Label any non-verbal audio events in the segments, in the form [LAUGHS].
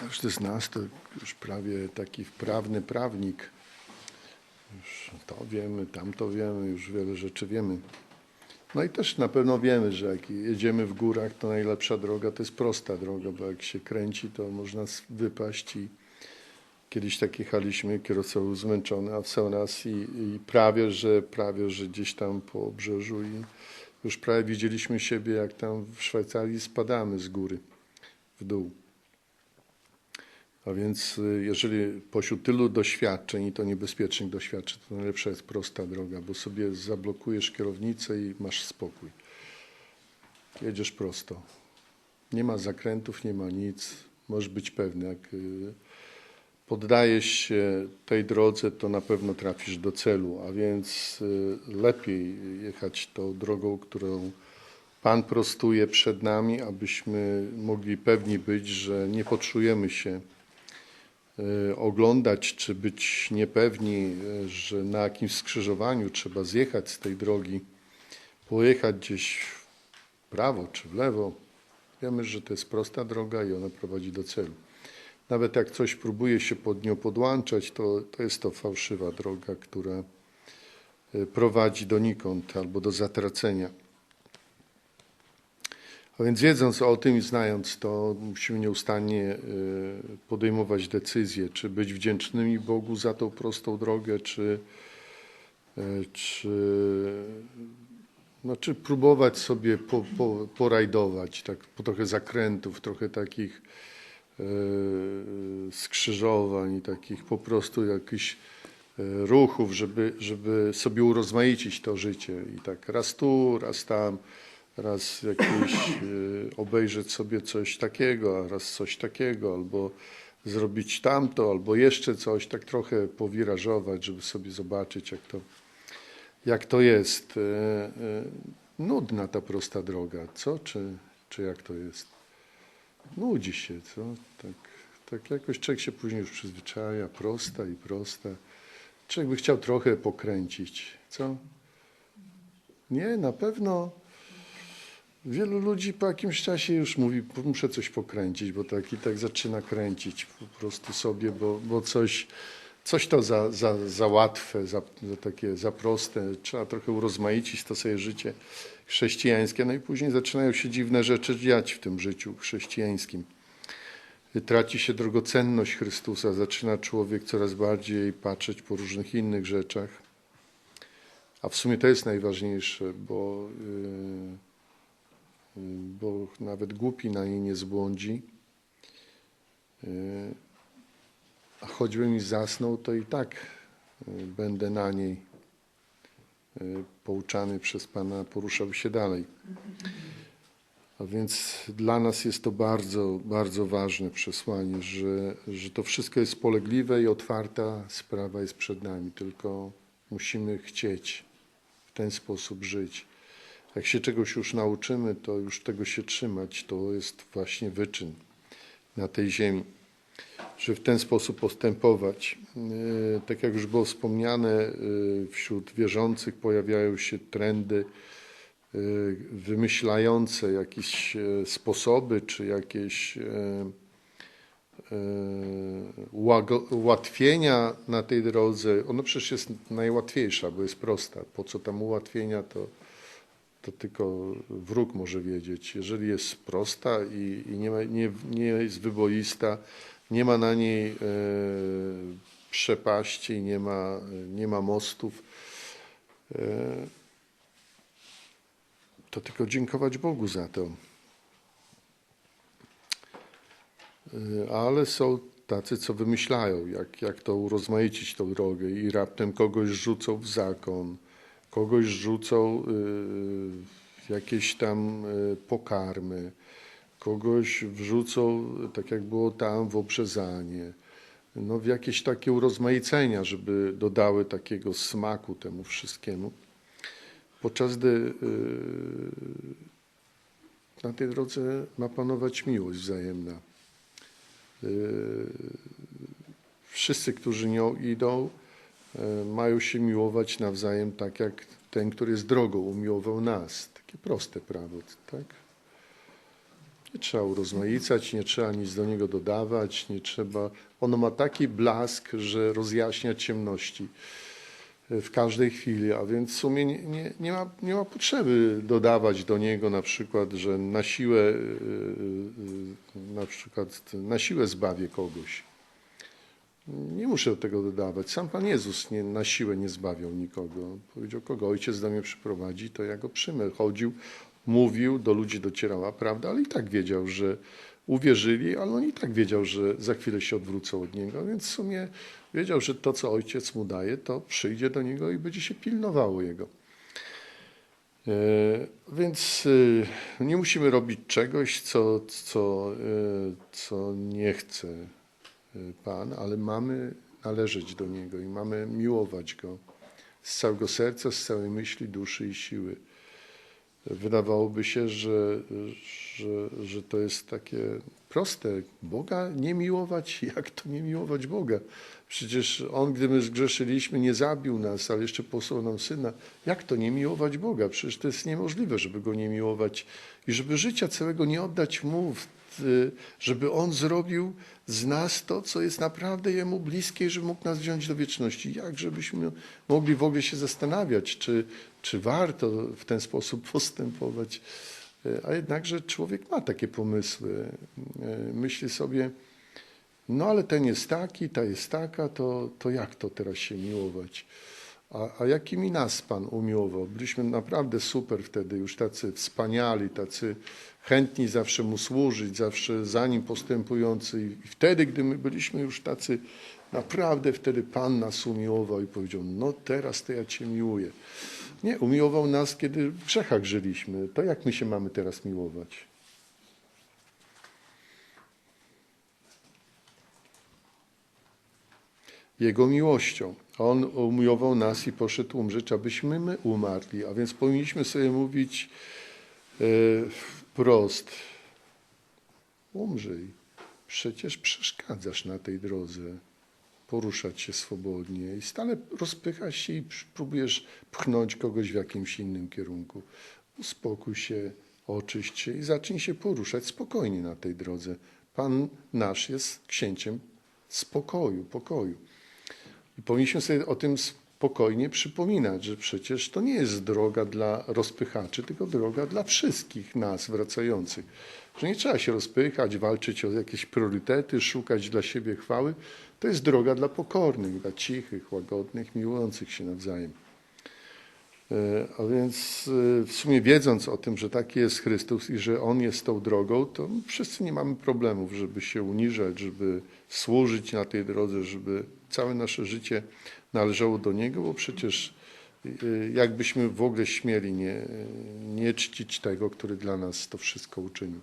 Każdy z nas to już prawie taki wprawny prawnik. Już to wiemy, tamto wiemy, już wiele rzeczy wiemy. No i też na pewno wiemy, że jak jedziemy w górach, to najlepsza droga to jest prosta droga, bo jak się kręci, to można wypaść i kiedyś tak jechaliśmy, kierowca był zmęczony, a sam raz i, i prawie, że prawie, że gdzieś tam po obrzeżu i już prawie widzieliśmy siebie, jak tam w Szwajcarii spadamy z góry w dół. A więc y, jeżeli pośród tylu doświadczeń, i to niebezpiecznych doświadczeń, to najlepsza jest prosta droga, bo sobie zablokujesz kierownicę i masz spokój. Jedziesz prosto. Nie ma zakrętów, nie ma nic. Możesz być pewny, jak y, poddajesz się tej drodze, to na pewno trafisz do celu, a więc y, lepiej jechać tą drogą, którą Pan prostuje przed nami, abyśmy mogli pewni być, że nie poczujemy się oglądać, czy być niepewni, y, że na jakimś skrzyżowaniu trzeba zjechać z tej drogi, pojechać gdzieś w prawo czy w lewo. Wiemy, że to jest prosta droga i ona prowadzi do celu. Nawet jak coś próbuje się pod nią podłączać, to, to jest to fałszywa droga, która y, prowadzi donikąd albo do zatracenia. A więc wiedząc o tym i znając to, musimy nieustannie y, podejmować decyzje, czy być wdzięcznymi Bogu za tą prostą drogę, czy, y, czy, no, czy próbować sobie po, po, porajdować, tak, po trochę zakrętów, trochę takich y, skrzyżowań, takich po prostu jakichś ruchów, żeby, żeby sobie urozmaicić to życie. I tak raz tu, raz tam, raz jakieś y, obejrzeć sobie coś takiego, a raz coś takiego, albo zrobić tamto, albo jeszcze coś, tak trochę powirażować, żeby sobie zobaczyć, jak to, jak to jest. Y, y, Nudna ta prosta droga, co? Czy, czy jak to jest? Nudzi się, co? Tak, tak jakoś człowiek się później już przyzwyczaja, prosta i prosta. Człowiek by chciał trochę pokręcić, co? Nie, na pewno wielu ludzi po jakimś czasie już mówi, muszę coś pokręcić, bo tak i tak zaczyna kręcić po prostu sobie, bo, bo coś, coś to za, za, za łatwe, za, za takie, za proste. Trzeba trochę urozmaicić to sobie życie chrześcijańskie, no i później zaczynają się dziwne rzeczy dziać w tym życiu chrześcijańskim. Traci się drogocenność Chrystusa, zaczyna człowiek coraz bardziej patrzeć po różnych innych rzeczach. A w sumie to jest najważniejsze, bo, yy, bo nawet głupi na niej nie zbłądzi. Yy, a choćby mi zasnął, to i tak yy, będę na niej yy, pouczany przez Pana, poruszał się dalej. A więc dla nas jest to bardzo, bardzo ważne przesłanie, że, że to wszystko jest spolegliwe i otwarta sprawa jest przed nami, tylko musimy chcieć w ten sposób żyć. Jak się czegoś już nauczymy, to już tego się trzymać, to jest właśnie wyczyn na tej ziemi, że w ten sposób postępować. Yy, Tak jak już było wspomniane, yy, wśród wierzących pojawiają się trendy, y, wymyślające jakieś e, sposoby czy jakieś e, e, ułatwienia na tej drodze. Ona przecież jest najłatwiejsza, bo jest prosta. Po co tam ułatwienia, to, to tylko wróg może wiedzieć. Jeżeli jest prosta i, i nie, ma, nie, nie jest wyboista, nie ma na niej e, przepaści, nie ma, nie ma mostów, e, to tylko dziękować Bogu za to. Y, Ale są tacy, co wymyślają, jak, jak to urozmaicić tą drogę i raptem kogoś rzucą w zakon, kogoś rzucą y, jakieś tam y, pokarmy, kogoś wrzucą, tak jak było tam, w obrzezanie. No, w jakieś takie urozmaicenia, żeby dodały takiego smaku temu wszystkiemu podczas gdy y, na tej drodze ma panować miłość wzajemna. Wszyscy, którzy nią idą, mają się miłować nawzajem tak, jak ten, który jest drogą, umiłował nas. Takie proste prawo, tak? Nie trzeba urozmaicać, nie trzeba nic do niego dodawać, nie trzeba. Ono ma taki blask, że rozjaśnia ciemności e, w każdej chwili, a więc w sumie nie, nie, nie, ma, nie ma potrzeby dodawać do niego na przykład, że na siłę, e, e, na przykład na siłę zbawię kogoś. Nie muszę do tego dodawać. Sam Pan Jezus nie, na siłę nie zbawiał nikogo. Powiedział, kogo ojciec do mnie przyprowadzi, to ja go przyjmę. Chodził, mówił, do ludzi docierała prawda, ale i tak wiedział, że uwierzyli, ale on i tak wiedział, że za chwilę się odwrócą od niego, więc w sumie wiedział, że to, co ojciec mu daje, to przyjdzie do niego i będzie się pilnowało jego. E, Więc e, nie musimy robić czegoś, co, co, e, co nie chce Pan, ale mamy należeć do Niego i mamy miłować Go z całego serca, z całej myśli, duszy i siły. Wydawałoby się, że, że, że to jest takie proste. Boga nie miłować? [LAUGHS] Jak to nie miłować Boga? Przecież On, gdy my zgrzeszyliśmy, nie zabił nas, ale jeszcze posłał nam Syna. Jak to nie miłować Boga? Przecież to jest niemożliwe, żeby Go nie miłować i żeby życia całego nie oddać Mu, żeby On zrobił z nas to, co jest naprawdę Jemu bliskie żeby mógł nas wziąć do wieczności. Jak żebyśmy mogli w ogóle się zastanawiać, czy, czy warto w ten sposób [LAUGHS] postępować. E, A jednakże człowiek ma takie pomysły. E, Myśli sobie, no ale ten jest taki, ta jest taka, to, to jak to teraz się miłować? A, a jakimi nas Pan umiłował? Byliśmy naprawdę super wtedy, już tacy wspaniali, tacy chętni zawsze Mu służyć, zawsze za Nim postępujący. I wtedy, gdy my byliśmy już tacy, naprawdę wtedy Pan nas umiłował i powiedział, no teraz to ja Cię miłuję. Nie, umiłował nas, kiedy w grzechach żyliśmy. To jak my się mamy teraz miłować? Jego miłością. On umiłował nas i poszedł umrzeć, abyśmy my umarli. A więc powinniśmy sobie mówić e, wprost: umrzyj. Przecież przeszkadzasz na tej drodze. Poruszać się swobodnie i stale rozpychasz się i pr- próbujesz pchnąć kogoś w jakimś innym kierunku. Uspokój się, oczyść się i zacznij się poruszać spokojnie na tej drodze. Pan nasz jest księciem spokoju, pokoju. I powinniśmy sobie o tym spokojnie przypominać, że przecież to nie jest droga dla rozpychaczy, tylko droga dla wszystkich nas wracających. Że nie trzeba się rozpychać, walczyć o jakieś priorytety, szukać dla siebie chwały. To jest droga dla pokornych, dla cichych, łagodnych, miłujących się nawzajem. E, A więc e, w sumie wiedząc o tym, że taki jest Chrystus i że On jest tą drogą, to wszyscy nie mamy problemów, żeby się uniżać, żeby służyć na tej drodze, żeby całe nasze życie należało do Niego, bo przecież e, jakbyśmy w ogóle śmieli nie, nie czcić tego, który dla nas to wszystko uczynił.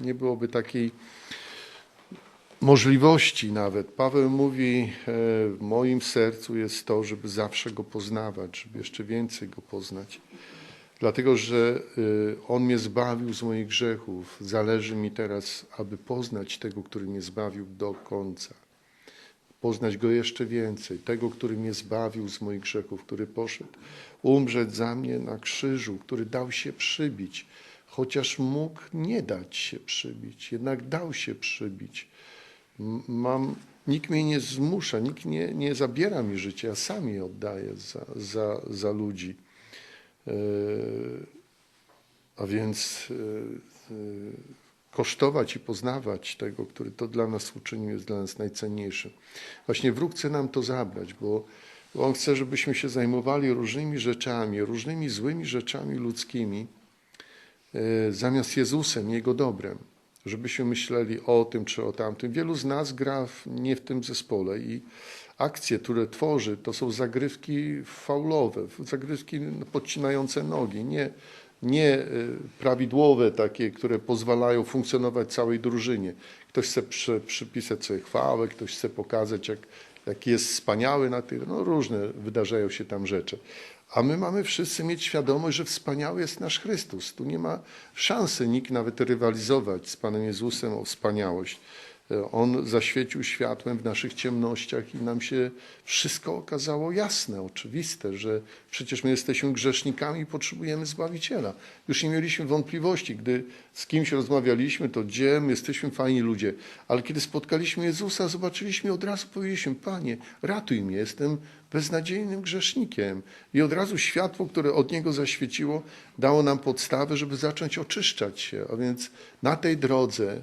Nie byłoby takiej możliwości nawet. Paweł mówi, e, w moim sercu jest to, żeby zawsze Go poznawać, żeby jeszcze więcej Go poznać. Dlatego, że e, On mnie zbawił z moich grzechów. Zależy mi teraz, aby poznać tego, który mnie zbawił do końca. Poznać Go jeszcze więcej. Tego, który mnie zbawił z moich grzechów, który poszedł umrzeć za mnie na krzyżu, który dał się przybić. Chociaż mógł nie dać się przybić, jednak dał się przybić. Mam, nikt mnie nie zmusza, nikt nie, nie zabiera mi życia, ja sam je oddaję za, za, za ludzi. E, A więc e, e, kosztować i poznawać tego, który to dla nas uczynił, jest dla nas najcenniejszy. Właśnie wróg chce nam to zabrać, bo, on chce, żebyśmy się zajmowali różnymi rzeczami, różnymi złymi rzeczami ludzkimi, zamiast Jezusem, Jego dobrem żebyśmy myśleli o tym czy o tamtym. Wielu z nas gra w, nie w tym zespole i akcje, które tworzy, to są zagrywki faulowe, zagrywki podcinające nogi, nie, nie y, prawidłowe takie, które pozwalają funkcjonować całej drużynie. Ktoś chce przy, przypisać sobie chwałę, ktoś chce pokazać, jak, jak jest wspaniały na tych, no różne wydarzają się tam rzeczy. A my mamy wszyscy mieć świadomość, że wspaniały jest nasz Chrystus. Tu nie ma szansy nikt nawet rywalizować z Panem Jezusem o wspaniałość. E, On zaświecił światłem w naszych ciemnościach i nam się wszystko okazało jasne, oczywiste, że przecież my jesteśmy grzesznikami i potrzebujemy Zbawiciela. Już nie mieliśmy wątpliwości, gdy z kimś rozmawialiśmy, to gdzie my jesteśmy fajni ludzie, ale kiedy spotkaliśmy Jezusa, zobaczyliśmy od razu powiedzieliśmy, Panie, ratuj mnie, jestem beznadziejnym grzesznikiem. I od razu światło, które od Niego zaświeciło, dało nam podstawę, żeby zacząć oczyszczać się. A więc na tej drodze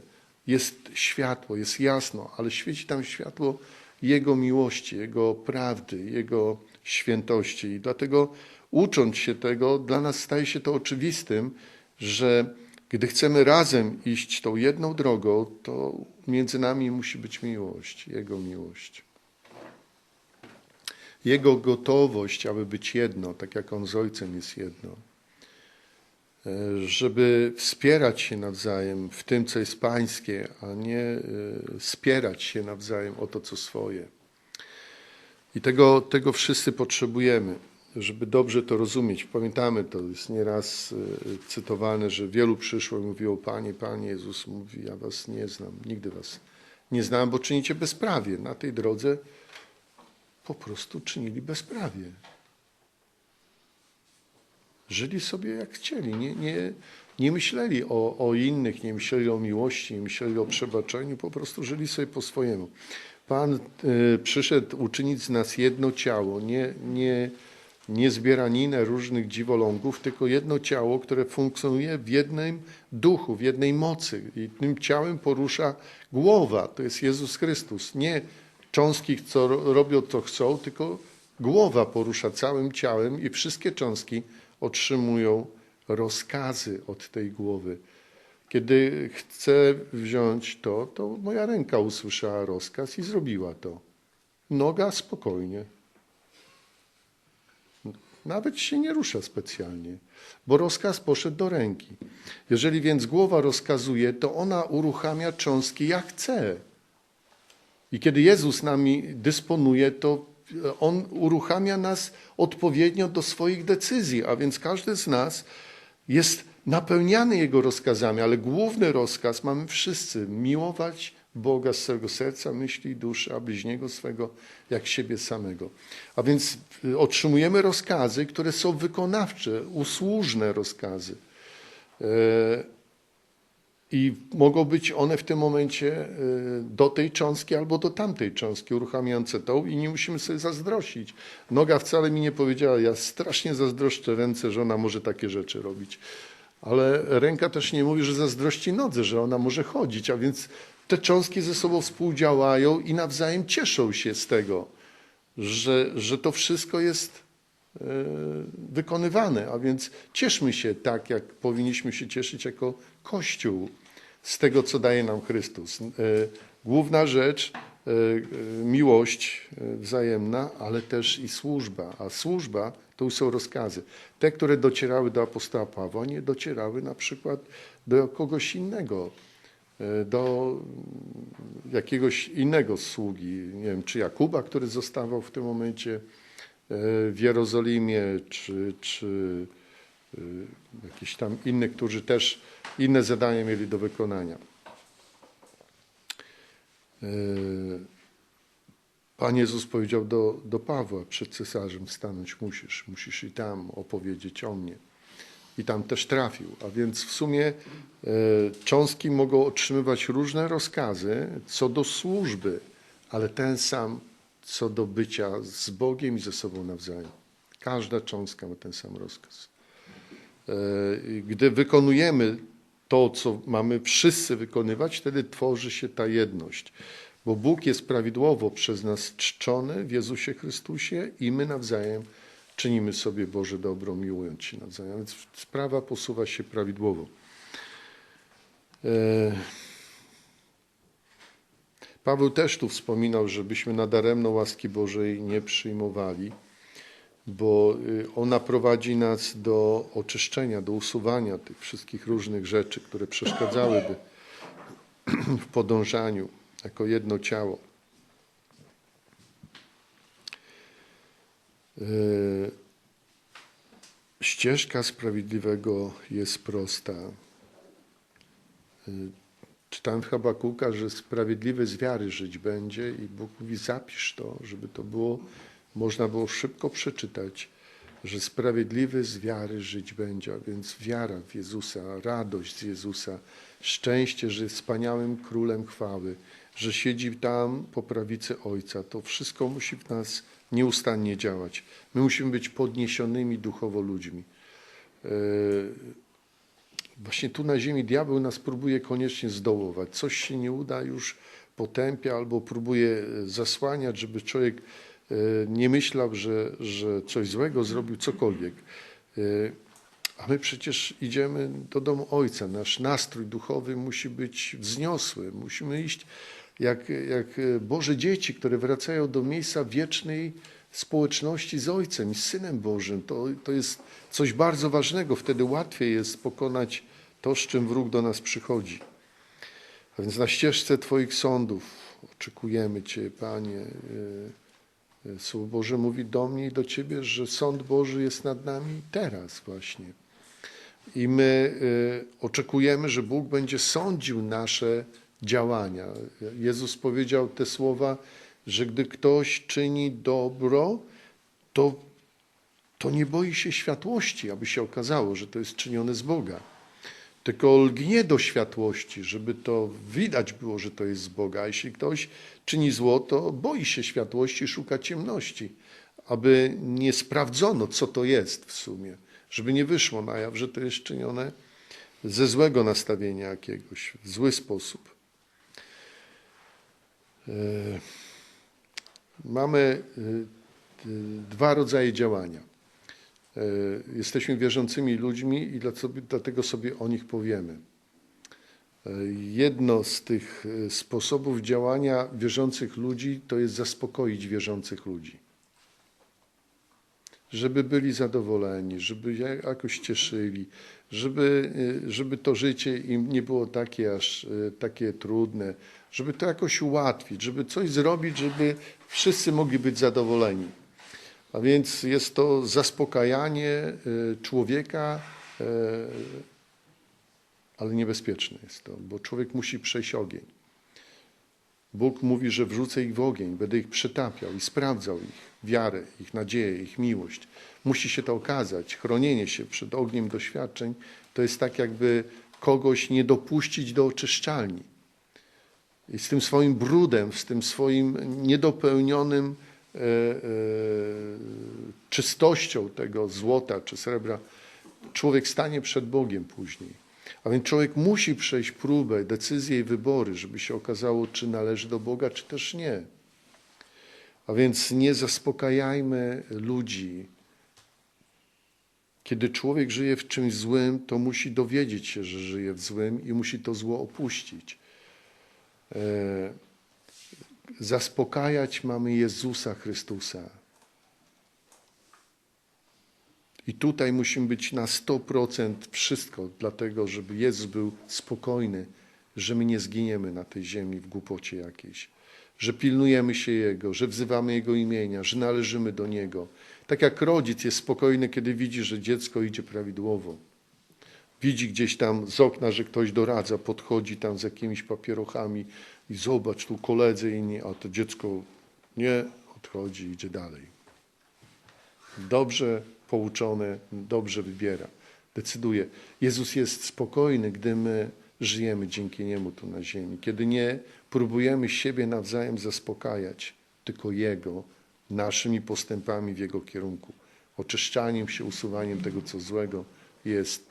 jest światło, jest jasno, ale świeci tam światło Jego miłości, Jego prawdy, Jego świętości. I dlatego ucząc się tego, dla nas staje się to oczywistym, że gdy chcemy razem iść tą jedną drogą, to między nami musi być miłość, Jego miłość. Jego gotowość, aby być jedno, tak jak On z Ojcem jest jedno. E, żeby wspierać się nawzajem w tym, co jest Pańskie, a nie e, spierać się nawzajem o to, co swoje. I tego, tego wszyscy potrzebujemy, żeby dobrze to rozumieć. Pamiętamy, to jest nieraz e, cytowane, że wielu przyszło i mówiło, Panie, Panie, Jezus mówi, ja was nie znam, nigdy was nie znam, bo czynicie bezprawie. Na tej drodze po prostu czynili bezprawie. Żyli sobie jak chcieli, nie, nie, nie myśleli o, o innych, nie myśleli o miłości, nie myśleli o przebaczeniu, po prostu żyli sobie po swojemu. Pan y, przyszedł uczynić z nas jedno ciało, nie, nie, nie zbieraninę różnych dziwolągów, tylko jedno ciało, które funkcjonuje w jednym duchu, w jednej mocy. I tym ciałem porusza głowa, to jest Jezus Chrystus. Nie cząstki, co robią, co chcą, tylko głowa porusza całym ciałem i wszystkie cząstki otrzymują rozkazy od tej głowy. Kiedy chcę wziąć to, to moja ręka usłyszała rozkaz i zrobiła to. Noga spokojnie. Nawet się nie rusza specjalnie, bo rozkaz poszedł do ręki. Jeżeli więc głowa rozkazuje, to ona uruchamia cząstki jak chce. I kiedy Jezus nami dysponuje, to on uruchamia nas odpowiednio do swoich decyzji, a więc każdy z nas jest napełniany Jego rozkazami, ale główny rozkaz mamy wszyscy miłować Boga z całego serca, myśli duszy, a bliźniego swego jak siebie samego. A więc y, otrzymujemy rozkazy, które są wykonawcze, usłużne rozkazy. E, i mogą być one w tym momencie y, do tej cząstki albo do tamtej cząstki uruchamiające tą i nie musimy sobie zazdrościć. Noga wcale mi nie powiedziała, ja strasznie zazdroszczę ręce, że ona może takie rzeczy robić. Ale ręka też nie mówi, że zazdrości nodze, że ona może chodzić, a więc te cząstki ze sobą współdziałają i nawzajem cieszą się z tego, że, że to wszystko jest y, wykonywane. A więc cieszmy się tak, jak powinniśmy się cieszyć jako Kościół z tego, co daje nam Chrystus. E, główna rzecz, e, e, miłość wzajemna, ale też i służba. A służba to już są rozkazy. Te, które docierały do apostoła Pawła, nie docierały na przykład do kogoś innego, do jakiegoś innego sługi. Nie wiem, czy Jakuba, który zostawał w tym momencie w Jerozolimie, czy, czy jakiś tam innych, którzy też inne zadania mieli do wykonania. E, Pan Jezus powiedział do, do Pawła, przed cesarzem stanąć musisz, musisz i tam opowiedzieć o mnie. I tam też trafił. A więc w sumie e, cząstki mogą otrzymywać różne rozkazy co do służby, ale ten sam co do bycia z Bogiem i ze sobą nawzajem. Każda cząstka ma ten sam rozkaz. E, gdy wykonujemy to, co mamy wszyscy wykonywać, wtedy tworzy się ta jedność. Bo Bóg jest prawidłowo przez nas czczony w Jezusie Chrystusie i my nawzajem czynimy sobie Boże dobro, miłując się nawzajem. Więc sprawa posuwa się prawidłowo. E, Paweł też tu wspominał, żebyśmy nadaremno łaski Bożej nie przyjmowali bo y, ona prowadzi nas do oczyszczenia, do usuwania tych wszystkich różnych rzeczy, które przeszkadzałyby w podążaniu jako jedno ciało. Y, ścieżka sprawiedliwego jest prosta. Y, Czytałem w Habakuka, że sprawiedliwy z wiary żyć będzie i Bóg mówi zapisz to, żeby to było, można było szybko przeczytać, że sprawiedliwy z wiary żyć będzie, a więc wiara w Jezusa, radość z Jezusa, szczęście, że jest wspaniałym królem chwały, że siedzi tam po prawicy Ojca. To wszystko musi w nas nieustannie działać. My musimy być podniesionymi duchowo ludźmi. E, właśnie tu na ziemi diabeł nas próbuje koniecznie zdołować. Coś się nie uda, już potępia albo próbuje zasłaniać, żeby człowiek e, nie myślał, że, że coś złego zrobił, cokolwiek. E, a my przecież idziemy do domu Ojca. Nasz nastrój duchowy musi być wzniosły. Musimy iść jak, jak Boże dzieci, które wracają do miejsca wiecznej społeczności z Ojcem i z Synem Bożym. To, to jest coś bardzo ważnego. Wtedy łatwiej jest pokonać to, z czym wróg do nas przychodzi. A więc na ścieżce Twoich sądów oczekujemy Cię, Panie. Słowo Boże mówi do mnie i do Ciebie, że sąd Boży jest nad nami teraz właśnie. I my e, oczekujemy, że Bóg będzie sądził nasze działania. Jezus powiedział te słowa, że gdy ktoś czyni dobro, to, to nie boi się światłości, aby się okazało, że to jest czynione z Boga. Tylko lgnie do światłości, żeby to widać było, że to jest z Boga. Jeśli ktoś czyni zło, to boi się światłości, szuka ciemności, aby nie sprawdzono, co to jest w sumie, żeby nie wyszło na jaw, że to jest czynione ze złego nastawienia jakiegoś, w zły sposób. E, mamy e, dwa rodzaje działania. E, jesteśmy wierzącymi ludźmi i dlatego sobie o nich powiemy. Jedno z tych sposobów działania wierzących ludzi to jest zaspokoić wierzących ludzi. Żeby byli zadowoleni, żeby jakoś cieszyli, żeby, żeby to życie im nie było takie aż takie trudne, żeby to jakoś ułatwić, żeby coś zrobić, żeby wszyscy mogli być zadowoleni. A więc jest to zaspokajanie y, człowieka, y, ale niebezpieczne jest to, bo człowiek musi przejść ogień. Bóg mówi, że wrzucę ich w ogień, będę ich przetapiał i sprawdzał ich wiarę, ich nadzieję, ich miłość. Musi się to okazać. Chronienie się przed ogniem doświadczeń to jest tak, jakby kogoś nie dopuścić do oczyszczalni. I z tym swoim brudem, z tym swoim niedopełnionym e, e, czystością tego złota czy srebra, człowiek stanie przed Bogiem później. A więc człowiek musi przejść próbę, decyzje i wybory, żeby się okazało, czy należy do Boga, czy też nie. A więc nie zaspokajajmy ludzi. Kiedy człowiek żyje w czymś złym, to musi dowiedzieć się, że żyje w złym i musi to zło opuścić. E, zaspokajać mamy Jezusa Chrystusa. I tutaj musimy być na 100% wszystko, dlatego żeby Jezus był spokojny, że my nie zginiemy na tej ziemi w głupocie jakiejś, że pilnujemy się Jego, że wzywamy Jego imienia, że należymy do Niego. Tak jak rodzic jest spokojny, kiedy widzi, że dziecko idzie prawidłowo. Widzi gdzieś tam z okna, że ktoś doradza, podchodzi tam z jakimiś papierochami i zobacz, tu koledzy inni, a to dziecko nie odchodzi, idzie dalej. Dobrze pouczone, dobrze wybiera, decyduje. Jezus jest spokojny, gdy my żyjemy dzięki Niemu tu na ziemi, kiedy nie próbujemy siebie nawzajem zaspokajać, tylko Jego, naszymi postępami w Jego kierunku, oczyszczaniem się, usuwaniem tego, co złego jest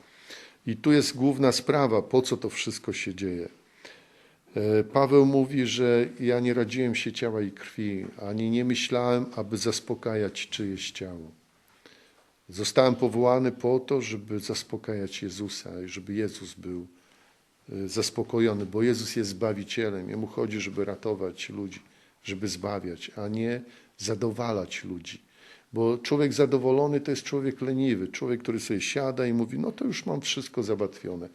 i tu jest główna sprawa, po co to wszystko się dzieje. E, Paweł mówi, że ja nie radziłem się ciała i krwi, ani nie myślałem, aby zaspokajać czyjeś ciało. Zostałem powołany po to, żeby zaspokajać Jezusa i żeby Jezus był e, zaspokojony, bo Jezus jest Zbawicielem. Jemu chodzi, żeby ratować ludzi, żeby zbawiać, a nie zadowalać ludzi. Bo człowiek zadowolony to jest człowiek leniwy, człowiek, który sobie siada i mówi, no to już mam wszystko załatwione.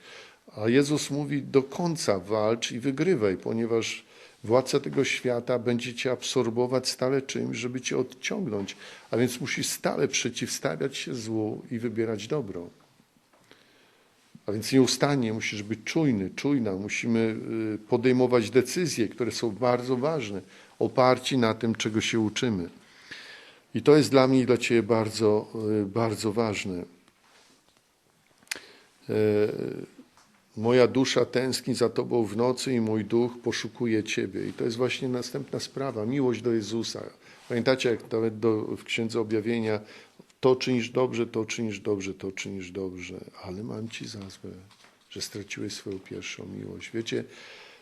A Jezus mówi, do końca walcz i wygrywaj, ponieważ władca tego świata będzie cię absorbować stale czymś, żeby cię odciągnąć. A więc musisz stale przeciwstawiać się złu i wybierać dobro. A więc nieustannie musisz być czujny, czujna. Musimy y, podejmować decyzje, które są bardzo ważne, oparci na tym, czego się uczymy. I to jest dla mnie i dla Ciebie bardzo, y, bardzo ważne. Moja dusza tęskni za Tobą w nocy i mój duch poszukuje Ciebie. I to jest właśnie następna sprawa, miłość do Jezusa. Pamiętacie, jak nawet do, w Księdze Objawienia, to czynisz dobrze, to czynisz dobrze, to czynisz dobrze, ale mam Ci za złe, że straciłeś swoją pierwszą miłość. Wiecie,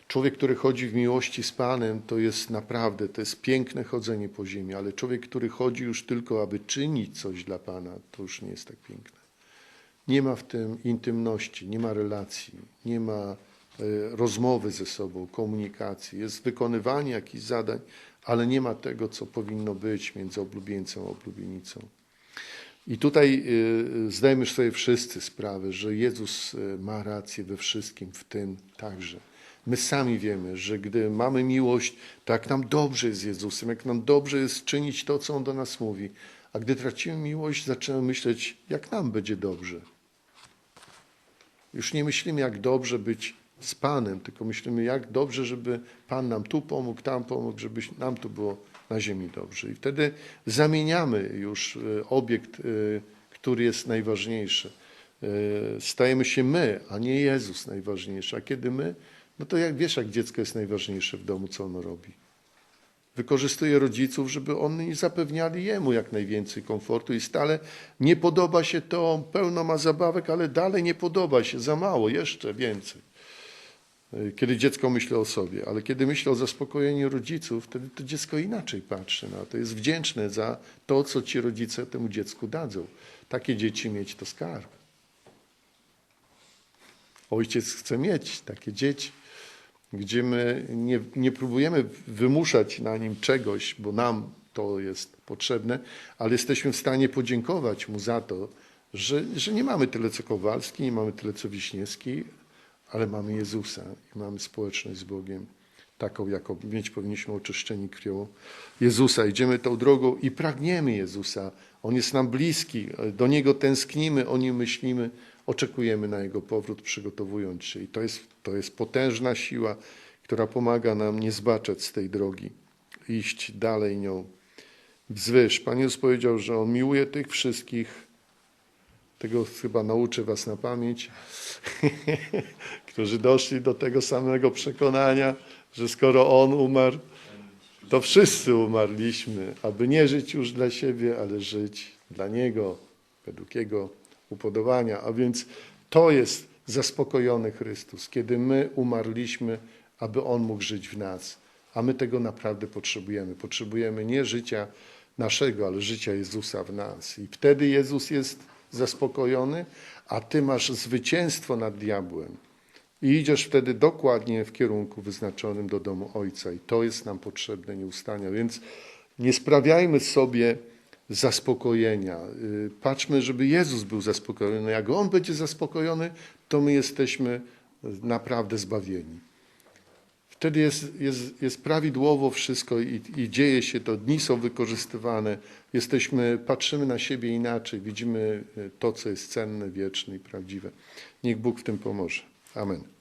człowiek, który chodzi w miłości z Panem, to jest naprawdę, to jest piękne chodzenie po ziemi, ale człowiek, który chodzi już tylko, aby czynić coś dla Pana, to już nie jest tak piękne. Nie ma w tym intymności, nie ma relacji, nie ma e, rozmowy ze sobą, komunikacji. Jest wykonywanie jakichś zadań, ale nie ma tego, co powinno być między oblubieńcem a oblubienicą. I tutaj y, zdajemy sobie wszyscy sprawę, że Jezus ma rację we wszystkim, w tym także. My sami wiemy, że gdy mamy miłość, to jak nam dobrze jest z Jezusem, jak nam dobrze jest czynić to, co On do nas mówi. A gdy tracimy miłość, zaczynamy myśleć, jak nam będzie dobrze. Już nie myślimy, jak dobrze być z Panem, tylko myślimy, jak dobrze, żeby Pan nam tu pomógł, tam pomógł, żeby nam tu było na ziemi dobrze. I wtedy zamieniamy już e, obiekt, e, który jest najważniejszy. E, Stajemy się my, a nie Jezus najważniejszy. A kiedy my, no to jak wiesz, jak dziecko jest najważniejsze w domu, co ono robi? Wykorzystuje rodziców, żeby oni zapewniali jemu jak najwięcej komfortu i stale nie podoba się to, pełno ma zabawek, ale dalej nie podoba się, za mało, jeszcze więcej. Kiedy dziecko myśli o sobie, ale kiedy myśli o zaspokojeniu rodziców, wtedy to dziecko inaczej patrzy na to. Jest wdzięczne za to, co ci rodzice temu dziecku dadzą. Takie dzieci mieć to skarb. Ojciec chce mieć takie dzieci gdzie my nie, nie próbujemy wymuszać na nim czegoś, bo nam to jest potrzebne, ale jesteśmy w stanie podziękować mu za to, że, że nie mamy tyle co Kowalski, nie mamy tyle co Wiśniewski, ale mamy Jezusa i mamy społeczność z Bogiem taką, jaką mieć powinniśmy oczyszczeni krwią Jezusa. Idziemy tą drogą i pragniemy Jezusa. On jest nam bliski, do Niego tęsknimy, o Nim myślimy, oczekujemy na Jego powrót, przygotowując się. I to jest, to jest potężna siła, która pomaga nam nie zbaczać z tej drogi, iść dalej nią. Wzwyż. Pan Jezus powiedział, że On miłuje tych wszystkich, tego chyba nauczę was na pamięć, [LAUGHS] którzy doszli do tego samego przekonania, że skoro On umarł, to wszyscy umarliśmy, aby nie żyć już dla siebie, ale żyć dla Niego, według Jego upodobania. A więc to jest zaspokojony Chrystus, kiedy my umarliśmy, aby On mógł żyć w nas. A my tego naprawdę potrzebujemy. Potrzebujemy nie życia naszego, ale życia Jezusa w nas. I wtedy Jezus jest zaspokojony, a Ty masz zwycięstwo nad diabłem. I idziesz wtedy dokładnie w kierunku wyznaczonym do domu Ojca. I to jest nam potrzebne nieustannie. Więc nie sprawiajmy sobie zaspokojenia. Y, Patrzmy, żeby Jezus był zaspokojony. Jak On będzie zaspokojony, to my jesteśmy naprawdę zbawieni. Wtedy jest, jest, jest prawidłowo wszystko i, i dzieje się to, dni są wykorzystywane, jesteśmy, patrzymy na siebie inaczej, widzimy y, to, co jest cenne, wieczne i prawdziwe. Niech Bóg w tym pomoże. Amen.